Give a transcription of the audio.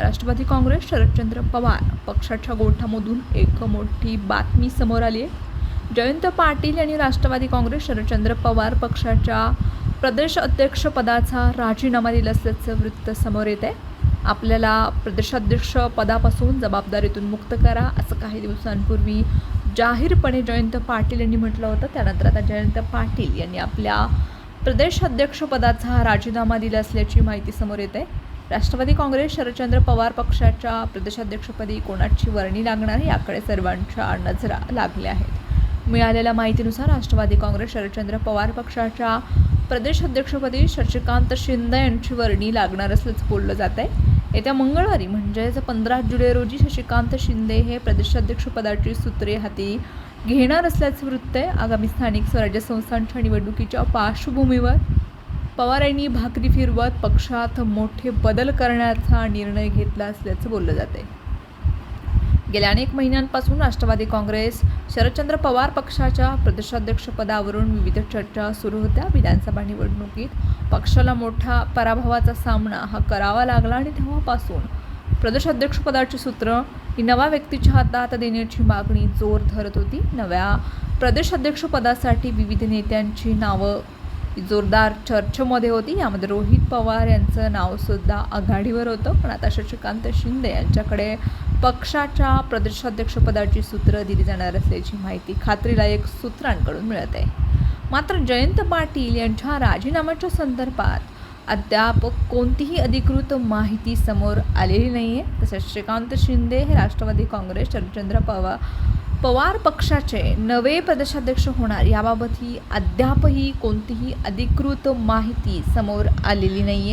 राष्ट्रवादी काँग्रेस शरदचंद्र पवार पक्षाच्या गोठामधून एक मोठी बातमी समोर आली आहे. जयंत पाटील यांनी राष्ट्रवादी काँग्रेस शरदचंद्र पवार पक्षाच्या प्रदेश अध्यक्षपदाचा राजीनामा दिला असल्याचं वृत्त समोर येत आहे. आपल्याला प्रदेशाध्यक्ष पदापासून जबाबदारीतून मुक्त करा असं काही दिवसांपूर्वी जाहीरपणे जयंत पाटील यांनी म्हटलं होतं. त्यानंतर आता जयंत पाटील यांनी आपल्या प्रदेशाध्यक्षपदाचा राजीनामा दिला असल्याची माहिती समोर येते राष्ट्रवादी काँग्रेस शरदचंद्र पवार पक्षाच्या प्रदेशाध्यक्षपदी कोणाची वर्णी लागणार याकडे सर्वांच्या नजरा लागल्या आहेत. मिळालेल्या माहितीनुसार राष्ट्रवादी काँग्रेस शरदचंद्र पवार पक्षाच्या प्रदेशाध्यक्षपदी शशिकांत शिंदे यांची वर्णी लागणार असल्याचं बोललं जात आहे. येत्या मंगळवारी म्हणजेच पंधरा जुलै रोजी शशिकांत शिंदे हे प्रदेशाध्यक्षपदाची सूत्रे हाती घेणार असल्याचं वृत्त आहे. आगामी स्थानिक स्वराज्य संस्थांच्या निवडणुकीच्या पार्श्वभूमीवर पवार यांनी भाकरी फिरवत पक्षात मोठे बदल करण्याचा निर्णय घेतला असल्याचं बोललं जाते गेल्या अनेक महिन्यांपासून राष्ट्रवादी काँग्रेस शरदचंद्र पवार पक्षाच्या प्रदेशाध्यक्षपदावरून विविध चर्चा सुरू होत्या. विधानसभा निवडणुकीत पक्षाला मोठा पराभवाचा सामना हा करावा लागला आणि तेव्हापासून प्रदेशाध्यक्षपदाची सूत्र ही नव्या व्यक्तीच्या हातात देण्याची मागणी जोर धरत होती. नव्या प्रदेशाध्यक्षपदासाठी विविध नेत्यांची नावं जोरदार चर्चेमध्ये होती. यामध्ये रोहित पवार यांचं नावसुद्धा आघाडीवर होतं. पण आता शशिकांत शिंदे यांच्याकडे पक्षाच्या प्रदेशाध्यक्षपदाची सूत्रं दिली जाणार असल्याची माहिती खात्रीलायक सूत्रांकडून मिळत. आहे मात्र जयंत पाटील यांच्या राजीनाम्याच्या संदर्भात अद्याप कोणतीही अधिकृत माहिती समोर आलेली नाही आहे तसेच श्रीकांत शिंदे हे राष्ट्रवादी काँग्रेस शरदचंद्र पवार पवार पक्षाचे नवे प्रदेशाध्यक्ष होणार याबाबतही अद्यापही कोणतीही अधिकृत माहिती समोर आलेली नाही आहे